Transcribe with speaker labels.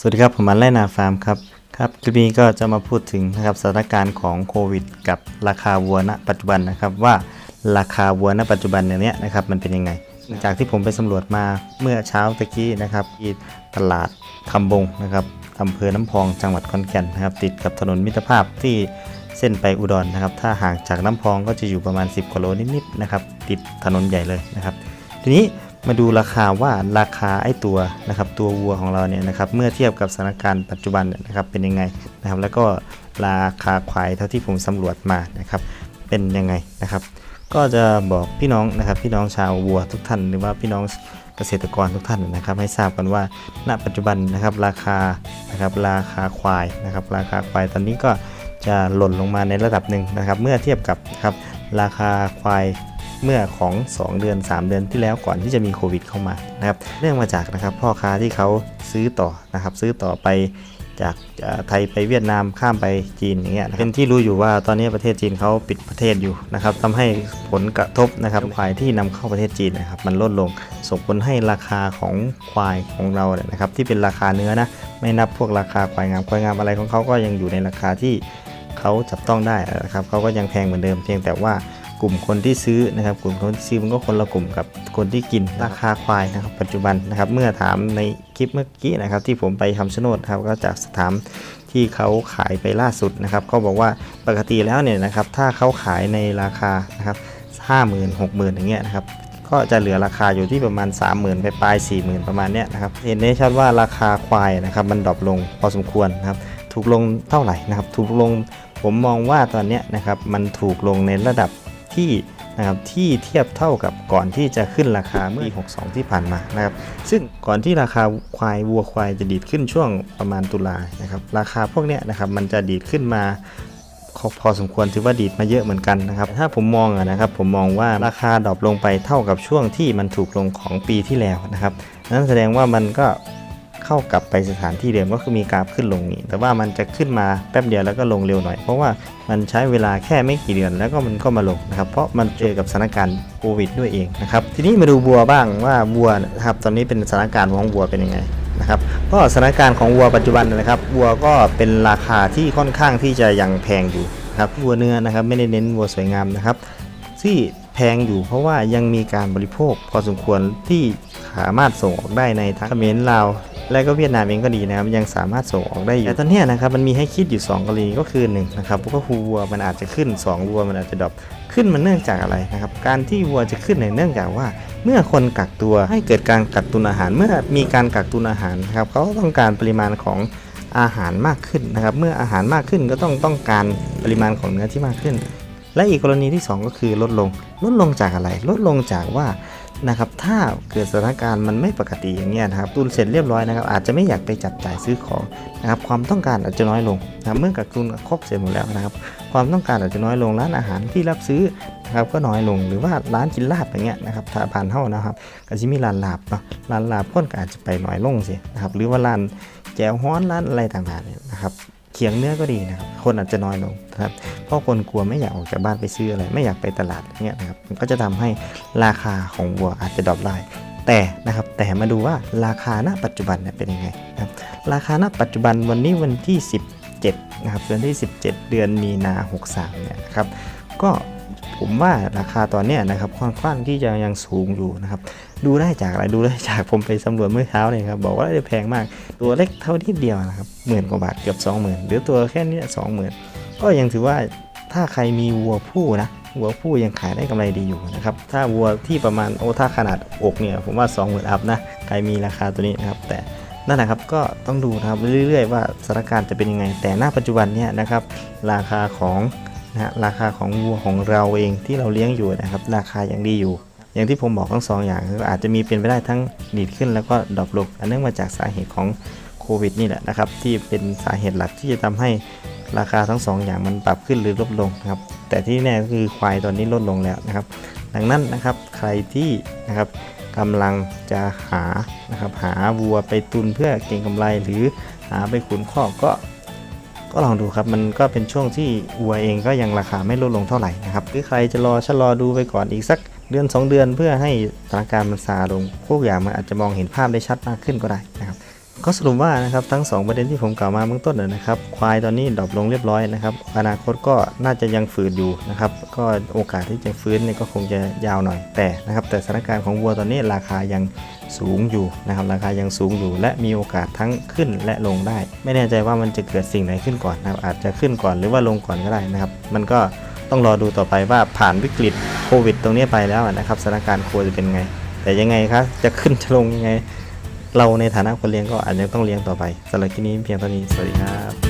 Speaker 1: สวัสดีครับ ผมมันไล่นาฟาร์มครับ ครับคลิปนี้ก็จะมาพูดถึงนะครับสถานการณ์ของโควิด กับราคาวัวณปัจจุบันนะครับว่าราคาวัวณปัจจุบันเนี้ยนะครับมันเป็นยังไง จากที่ผมไปสำรวจมาเมื่อเช้าตะกี้นะครับที่ตลาดคำบงนะครับอำเภอน้ำพองจังหวัดขอนแก่นนะครับติดกับถนนมิตรภาพที่เส้นไปอุดรนะครับถ้าห่างจากน้ำพองก็จะอยู่ประมาณ 10กิโลนิดๆนะครับติดถนนใหญ่เลยนะครับทีนี้ มาดูราคาว่าราคาไอ้ตัวนะครับตัววัวของเราเนี่ยนะครับเมื่อเทียบกับสถานการณ์ปัจจุบันเนี่ยนะครับเป็นยังไงนะครับแล้วก็ราคาควายเท่าที่ผมสำรวจมานะครับเป็นยังไงนะครับ ก็จะบอกพี่น้องนะครับพี่น้องชาววัวทุกท่าน หรือว่าพี่น้องเกษตรกรทุกท่านนะครับ ให้ทราบกันว่าณปัจจุบันนะครับราคานะครับราคาควายนะครับราคาควายตอนนี้ก็จะหล่นลงมาในระดับหนึ่งนะครับ เมื่อเทียบกับนะครับราคาควาย เมื่อของ 2 เดือน 3 เดือนที่แล้วก่อนที่จะมีโควิดเข้ามานะครับเรื่องมาจากนะครับพ่อค้าที่เขาซื้อต่อนะครับซื้อต่อไปจากไทยไปเวียดนามข้ามไปจีนอย่างเงี้ยเป็นที่รู้อยู่ว่าตอนนี้ประเทศจีนเขาปิดประเทศอยู่นะครับทำให้ผลกระทบนะครับควายที่นำเข้าประเทศจีนนะครับมันลดลงส่งผลให้ราคาของควายของเราเนี่ยนะครับที่เป็นราคาเนื้อนะไม่นับพวกราคาควายงามควายงามอะไรของเขาก็ยังอยู่ในราคาที่เขาจับต้องได้นะครับเขาก็ยังแพงเหมือนเดิมเพียงแต่ว่า กลุ่มคนที่ซื้อนะครับ กลุ่มคนที่ซื้อมันก็คนละกลุ่มกับคนที่กินราคาควายนะครับ ปัจจุบันนะครับ เมื่อถามในคลิปเมื่อกี้นะครับ ที่ผมไปคำชโนดครับก็จากสถานที่เขาขายไปล่าสุดนะครับเขาบอกว่าปกติแล้วเนี่ยนะครับ ถ้าเขาขายในราคานะครับห้าหมื่นหกหมื่นอย่างเงี้ยนะครับก็จะเหลือราคาอยู่ที่ประมาณ 3 0,000 ไปปลาย 4 0,000 ประมาณเนี้ยนะครับเห็นได้ชัดว่าราคาควายนะครับมันดรอปลงพอสมควรนะครับถูกลงเท่าไหร่นะครับถูกลงผมมองว่าตอนเนี้ยนะครับมันถูกลงในระดับ ที่นะครับที่เทียบเท่ากับก่อนที่จะขึ้นราคาเมื่อปี62 ที่ผ่านมานะครับซึ่งก่อนที่ราคาควายวัวควายจะดีดขึ้นช่วงประมาณตุลานะครับราคาพวกเนี้ยนะครับมันจะดีดขึ้นมาพอพอสมควรถือว่าดีดมาเยอะเหมือนกันนะครับถ้าผมมองอะนะครับผมมองว่าราคาดรอปลงไปเท่ากับช่วงที่มันถูกลงของปีที่แล้วนะครับนั่นแสดงว่ามันก็ เข้ากลับไปสถานที่เดิมก็คือมีกราฟขึ้นลงนี่แต่ว่ามันจะขึ้นมาแป๊บเดียวแล้วก็ลงเร็วหน่อย เพราะว่ามันใช้เวลาแค่ไม่กี่เดือนแล้วก็มันก็มาลงนะครับเพราะมันเจอกับสถานการณ์โควิดด้วยเองนะครับทีนี้มาดูวัวบ้างว่าวัวนะครับตอนนี้เป็นสถานการณ์ของวัวเป็นยังไงนะครับก็สถานการณ์ของวัวปัจจุบันนะครับวัวก็เป็นราคาที่ค่อนข้างที่จะยังแพงอยู่นะครับวัวเนื้อนะครับไม่ได้เน้นวัวสวยงามนะครับ ที่แพงอยู่เพราะว่ายังมีการบริโภคพอสมควรที่สามารถส่งออกได้ในทั้งเขมรลาว และก็เวียดนามเองก็ดีนะครับยังสามารถส่งออกได้อยู่แต่ตอนนี้นะครับมันมีให้คิดอยู่ 2กรณีก็คือ1นะครับก็คือวัวมันอาจจะขึ้น 2 วัวมันอาจจะดรอปขึ้นมันเนื่องจากอะไรนะครับการที่วัวจะขึ้นเนี่ยเนื่องจากว่า เมื่อคนกักตัวให้เกิดการกักตุนอาหาร เมื่อมีการกักตุนอาหารนะครับเขาต้องการปริมาณของอาหารมากขึ้นนะครับ เมื่ออาหารมากขึ้นก็ต้องต้องการปริมาณของเนื้อที่มากขึ้น และอีกกรณีที่ 2 ก็คือลดลง ลดลงจากอะไร ลดลงจากว่า นะครับถ้าเกิดสถานการณ์มันไม่ปกติอย่างเงี้ยนะครับตุนเสร็จเรียบร้อยนะครับอาจจะไม่อยากไปจับจ่ายซื้อของนะครับความต้องการอาจจะน้อยลงนะเมื่อกักตุนครบเสร็จหมดแล้วนะครับความต้องการอาจจะน้อยลงร้านอาหารที่รับซื้อนะครับก็น้อยลงหรือว่าร้านกินลาบอย่างเงี้ยนะครับถ้าผ่านเท่านะครับก็จะมีร้านลาบเนาะร้านลาบคนก็อาจจะไปน้อยลงสินะครับหรือว่าร้านแจวฮ้อนร้านอะไรต่างๆเนี่ยนะครับ เขียงเนื้อก็ดีนะครับคนอาจจะน้อยลงนะครับเพราะคนกลัวไม่อยากออกจากบ้านไปซื้ออะไร ไม่อยากไปตลาดเงี้ยนะครับมันก็จะทำให้ราคาของวัวอาจจะดรอปได้แต่นะครับแต่มาดูว่าราคาณปัจจุบันเนี่ยเป็นยังไงนะครับราคาณปัจจุบันวันนี้วันที่ 17นะครับเดือนที่ 17 เดือนมีนา 63เนี่ยนะครับก็ผมว่าราคาตอนนี้นะครับค่อนข้างที่จะยังสูงอยู่นะครับ ดูได้จากอะไรดูได้จากผมไปสำรวจเมื่อเช้าเนี่ยครับบอกว่าได้แพงมาก ตัวเล็กเท่านิดเดียวนะครับหมื่นกว่าบาทเกือบ20,000หรือตัวแค่นี้สองหมื่นก็ยังถือว่าถ้าใครมีวัวผู้นะวัวผู้ยังขายได้กำไรดีอยู่นะครับถ้าวัวที่ประมาณโอ้ถ้าขนาดอกเนี่ยผมว่า20,000อัพนะใครมีราคาตัวนี้นะครับแต่นั่นแหละครับก็ต้องดูนะครับเรื่อยๆว่าสถานการณ์จะเป็นยังไง แต่หน้าปัจจุบันเนี่ยนะครับราคาของนะฮะราคาของวัวของเราเองที่เราเลี้ยงอยู่นะครับ ราคายังดีอยู่ อย่างที่ผมบอกทั้งสองอย่างอาจจะมีเป็นไปได้ทั้งดีดขึ้นแล้วก็ดรอปลงอันเนื่องมาจากสาเหตุของโควิดนี่แหละนะครับ ที่เป็นสาเหตุหลักที่จะทำให้ราคาทั้งสองอย่างมันปรับขึ้นหรือลดลงนะครับ แต่ที่แน่ก็คือควายตอนนี้ลดลงแล้วนะครับ ดังนั้นนะครับใครที่นะครับกำลังจะหานะครับหาวัวไปตุนเพื่อเก็งกำไรหรือหาไปขุนคอกก็ก็ลองดูครับมันก็เป็นช่วงที่วัวเองก็ยังราคาไม่ลดลงเท่าไหร่นะครับหรือใครจะรอชะลอดูไปก่อนอีกสัก เดือน 2 เดือนเพื่อให้สถานการณ์มันซาลงพวกอย่างมันอาจจะมองเห็นภาพได้ชัดมากขึ้นก็ได้นะครับก็สรุปว่านะครับทั้ง 2 ประเด็นที่ผมกล่าวมาเบื้องต้นนะครับควายตอนนี้ดรอปลงเรียบร้อยนะครับอนาคตก็น่าจะยังฝืดอยู่นะครับก็โอกาสที่จะฟื้นเนี่ยก็คงจะยาวหน่อยแต่นะครับแต่สถานการณ์ของวัวตอนนี้ราคายังสูงอยู่นะครับราคายังสูงอยู่ และมีโอกาสทั้งขึ้นและลงได้ ไม่แน่ใจว่ามันจะเกิดสิ่งไหนขึ้นก่อนนะครับอาจจะขึ้นก่อนหรือว่าลงก่อนก็ได้นะครับมันก็ ต้องรอดูต่อไปว่าผ่านวิกฤตโควิด ตรงนี้ไปแล้วนะครับสถานการณ์ครัวจะเป็นไง แต่ยังไงครับจะขึ้นจะลงยังไง เราในฐานะคนเลี้ยงก็อาจจะต้องเลี้ยงต่อไปสำหรับที่นี้เพียงเท่านี้สวัสดีครับ